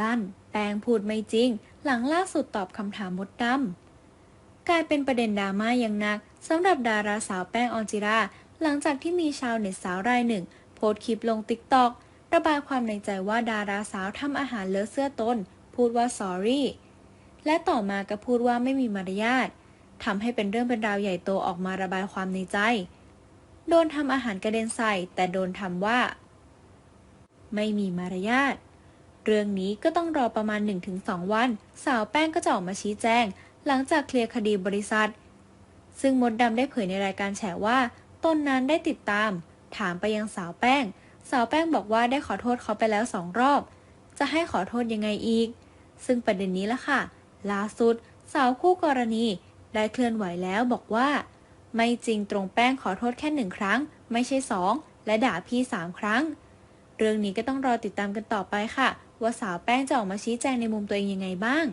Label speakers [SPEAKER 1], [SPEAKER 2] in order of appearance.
[SPEAKER 1] ลั่นแป้งพูดไม่จริง หลังล่าสุดตอบคำถามมดดำกลายเป็นประเด็นดราม่าอย่างหนักสำหรับดาราสาวแป้งออนจิรา หลังจากที่มีชาวเน็ตสาวรายหนึ่ง โพสต์คลิปลงติ๊กต็อกระบายความในใจว่าดาราสาวทำอาหารเลอะเสื้อตน พูดว่า sorry และต่อมาก็พูดว่าไม่มีมารยาททำให้เป็นเรื่องเป็นราวใหญ่โตออกมาระบายความในใจ โดนทำอาหารกระเด็นใส่ แต่โดนทำว่า ไม่มีมารยาท เรื่องนี้ก็ต้องรอประมาณ 1-2 วัน สาวแป้งก็จะออกมาชี้แจง หลังจากเคลียร์คดีบริษัท ซึ่งมดดำได้เผยในรายการแฉว่าตนนั้นได้ติดตาม ถามไปยังสาวแป้ง สาวแป้งบอกว่าได้ขอโทษเขาไปแล้วสองรอบ จะให้ขอโทษยังไงอีก ซึ่งประเด็นนี้ละค่ะ ล่าสุด สาวคู่กรณีได้เคลื่อนไหวแล้วบอกว่า ไม่จริงตรงแป้งขอโทษแค่หนึ่งครั้ง ไม่ใช่สองและด่าพี่สามครั้ง เรื่องนี้ก็ต้องรอติดตามกันต่อไปค่ะ ว่าสาวแป้งจะออกมาชี้แจงในมุมตัวเองยังไงบ้าง